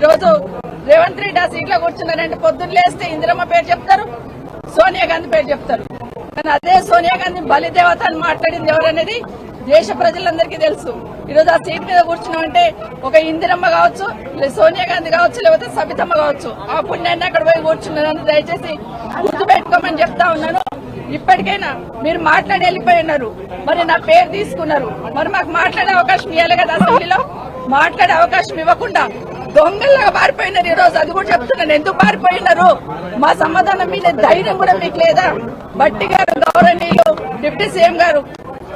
ఈరోజు రేవంత్ రెడ్డి ఆ సీట్లో కూర్చున్నారంటే పొద్దున్న లేస్తే ఇందిరమ్మ పేరు చెప్తారు సోనియా గాంధీ పేరు చెప్తారు. కానీ అదే సోనియా గాంధీ బలిదేవత అని మాట్లాడింది ఎవరనేది దేశ ప్రజలందరికీ తెలుసు. ఈరోజు ఆ సీట్ మీద కూర్చున్నామంటే ఒక ఇందిరమ్మ కావచ్చు సోనియా గాంధీ కావచ్చు లేకపోతే సబితమ్మ కావచ్చు. ఆ పుణ్యాన్ని అక్కడ పోయి కూర్చున్నాను దయచేసి గుర్తుపెట్టుకోమని చెప్తా ఉన్నాను. ఇప్పటికైనా మీరు మాట్లాడి వెళ్ళిపోయి ఉన్నారు. మరి నా పేరు తీసుకున్నారు. మరి మాకు మాట్లాడే అవకాశం ఇవ్వాలి కదా అసెంబ్లీలో? మాట్లాడే అవకాశం ఇవ్వకుండా దొంగల్లాగా పారిపోయినారు ఈ రోజు. అది కూడా చెప్తున్నాను ఎందుకు పారిపోయినారు? మా సమాధానం మీద ధైర్యం కూడా మీకు లేదా? బట్టి గారు గౌరవనీయులు డిప్యూటీ సీఎం గారు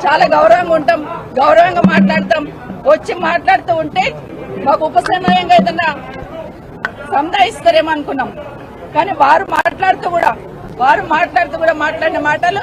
చాలా గౌరవంగా ఉంటాం గౌరవంగా మాట్లాడతాం. వచ్చి మాట్లాడుతూ ఉంటే మాకు ఉపసమయంగా ఏదన్నా సంధాయిస్తారేమో అనుకున్నాం. కానీ వారు మాట్లాడుతూ కూడా వారు మాట్లాడుతూ కూడా మాట్లాడిన మాటలు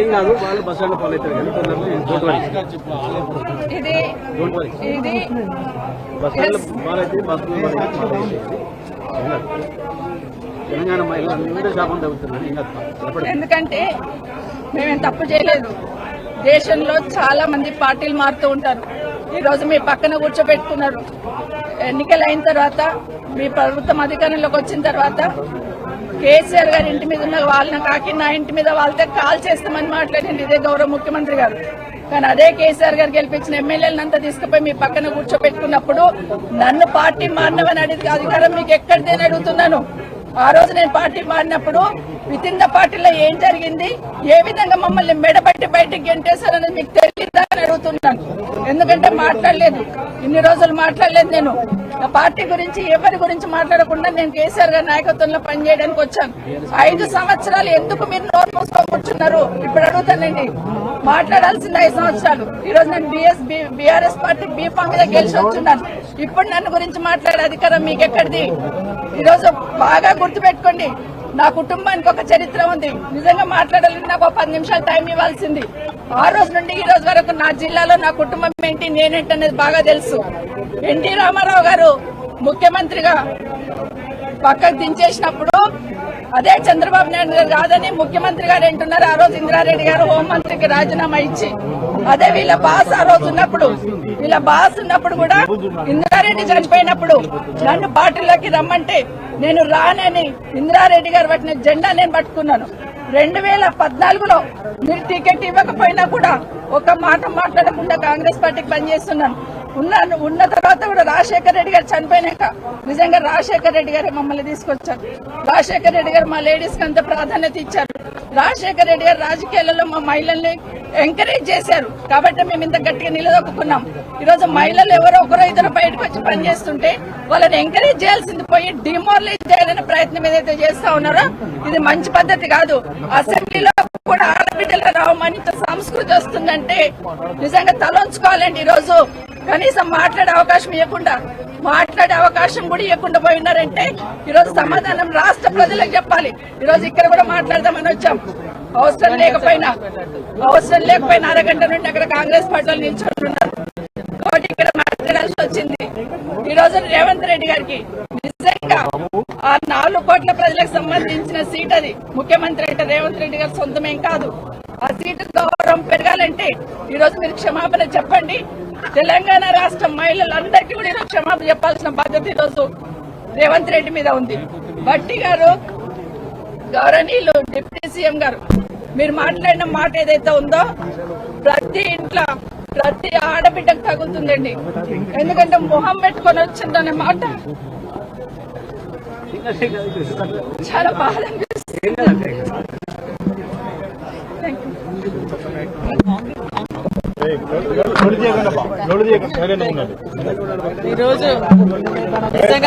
ఏం కాదు వాళ్ళు బస్ స్టాండ్ ఫాలో అవుతారు కానీ తొందరలో డోంట్ వరీ ఇది డోంట్ వరీ ఇది బస్ స్టాండ్ ఫాలో అయితే బస్ తెలంగాణ మహిళలు అందరూ శాపం తగ్గుతున్నారు. ఎందుకంటే మేమేం తప్పు చేయలేదు. దేశంలో చాలా మంది పార్టీలు మారుతూ ఉంటారు. ఈ రోజు మీ పక్కన కూర్చోబెట్టుకున్నారు. ఎన్నికలు అయిన తర్వాత మీ ప్రభుత్వం అధికారంలోకి వచ్చిన తర్వాత కేసీఆర్ గారి ఇంటి మీద ఉన్న వాళ్ళని కాకి నా ఇంటి మీద వాళ్ళతో కాల్ చేస్తామని మాట్లాడింది ఇదే గౌరవ ముఖ్యమంత్రి గారు. కానీ అదే కేసీఆర్ గారు గెలిపించిన ఎమ్మెల్యేలంతా తీసుకుపోయి మీ పక్కన కూర్చోబెట్టుకున్నప్పుడు నన్ను పార్టీ మారినవని అడిగి అధికారం మీకు ఎక్కడిదేని అడుగుతున్నాను. ఆ రోజు నేను పార్టీ మారినప్పుడు విత్ ఇన్ ద పార్టీలో ఏం జరిగింది? ఏ విధంగా మమ్మల్ని మెడబట్టి బయటికి గెంటేశారనేది మీకు తెలియదు. అని అడుగుతున్నాను. ఎందుకంటే మాట్లాడలేదు. ఇన్ని రోజులు మాట్లాడలేదు నేను. నా పార్టీ గురించి ఎవరి గురించి మాట్లాడకుండా నేను కేసీఆర్ గారి నాయకత్వంలో పనిచేయడానికి వచ్చాను. ఐదు సంవత్సరాలు ఎందుకు మీరు నోరు మూసుకొని కూర్చున్నారు? ఇప్పుడు అడుగుతానండి. మాట్లాడాల్సింది ఐదు సంవత్సరాలు. ఈ రోజు నేను బిఎస్ బీఆర్ఎస్ పార్టీ బీఫామ్ మీద గెలిచి వచ్చున్నాను. ఇప్పుడు నన్ను గురించి మాట్లాడే అధికారం మీకు ఎక్కడిది ఈరోజు బాగా గుర్తుపెట్టుకోండి. నా కుటుంబానికి ఒక చరిత్ర ఉంది. నిజంగా మాట్లాడాలంటే నాకు ఒక పది నిమిషాలు టైం ఇవ్వాల్సింది. ఆ రోజు నుండి ఈ రోజు వరకు నా జిల్లాలో నా కుటుంబం ఏంటి నేనేంటి అనేది బాగా తెలుసు. ఎన్టీ రామారావు గారు ముఖ్యమంత్రిగా పక్కకు దించేసినప్పుడు అదే చంద్రబాబు నాయుడు గారు కాదని ముఖ్యమంత్రి గారు ఏంటున్నారు ఆ రోజు ఇందిరారెడ్డి గారు హోంమంత్రికి రాజీనామా ఇచ్చి అదే వీళ్ళ బాస్ ఆ రోజు ఉన్నప్పుడు వీళ్ళ బాస్ ఉన్నప్పుడు కూడా ఇందిరారెడ్డి చనిపోయినప్పుడు నన్ను పార్టీలోకి రమ్మంటే నేను రానని ఇందిరారెడ్డి గారు పట్టిన జెండా నేను పట్టుకున్నాను. రెండు వేల పద్నాలుగులో మీరు టికెట్ ఇవ్వకపోయినా కూడా ఒక మాట మాట్లాడకుండా కాంగ్రెస్ పార్టీకి పనిచేస్తున్నాను. ఉన్నాను ఉన్న తర్వాత కూడా రాజశేఖర రెడ్డి గారు చనిపోయినాక నిజంగా రాజశేఖర రెడ్డి గారే మమ్మల్ని తీసుకొచ్చారు. రాజశేఖర రెడ్డి గారు మా లేడీస్కి అంత ప్రాధాన్యత ఇచ్చారు. రాజశేఖర రెడ్డి గారు రాజకీయాలలో మా మహిళల్ని ఎంకరేజ్ చేశారు. కాబట్టి మేము ఇంత గట్టిగా నిలదొక్కున్నాం. ఈ రోజు మహిళలు ఎవరో ఒకరో ఇద్దరు బయటకు వచ్చి పనిచేస్తుంటే వాళ్ళని ఎంకరేజ్ చేయాల్సింది పోయి డిమోరలైజ్ చేయాలనే ప్రయత్నం ఏదైతే చేస్తా ఉన్నారో ఇది మంచి పద్ధతి కాదు. అసెంబ్లీలో కూడా ఆడబిడ్డలు రావమని సంస్కృతి వస్తుందంటే నిజంగా తలంచుకోవాలండి ఈ రోజు కనీసం మాట్లాడే అవకాశం ఇవ్వకుండా మాట్లాడే అవకాశం కూడా ఇవ్వకుండా పోయినారంటే ఈ రోజు సమాధానం రాష్ట్ర ప్రజలకు చెప్పాలి. ఈ రోజు ఇక్కడ కూడా మాట్లాడదామని వచ్చాం. అవసరం లేకపోయినా అవసరం లేకపోయినా అరగంట నుండి అక్కడ కాంగ్రెస్ పార్టీలు నిల్చుంటున్నారు. కాబట్టి ఇక్కడ మాట్లాడాల్సి వచ్చింది. ఈ రోజు రేవంత్ రెడ్డి గారికి నిజంగా ఆ నాలుగు కోట్ల ప్రజలకు సంబంధించిన సీట్ అది. ముఖ్యమంత్రి అంటే రేవంత్ రెడ్డి గారు సొంతమేం కాదు. ఆ సీటు గౌరవం పెరగాలంటే ఈ రోజు మీరు క్షమాపణ చెప్పండి. తెలంగాణ రాష్ట్ర మహిళలందరికీ కూడా ఈరోజు క్షమాపణ చెప్పాల్సిన బాధ్యత ఈరోజు రేవంత్ రెడ్డి మీద ఉంది. బట్టి గారు గౌరవనీయులు డిప్యూటీ సీఎం గారు మీరు మాట్లాడిన మాట ఏదైతే ఉందో ప్రతి ఇంట్లో ప్రతి ఆడబిడ్డకు తగులుతుందండి. ఎందుకంటే మొహం పెట్టుకొని వచ్చిందనే మాట చాలా బాధ అనిపిస్తుంది ఈరోజు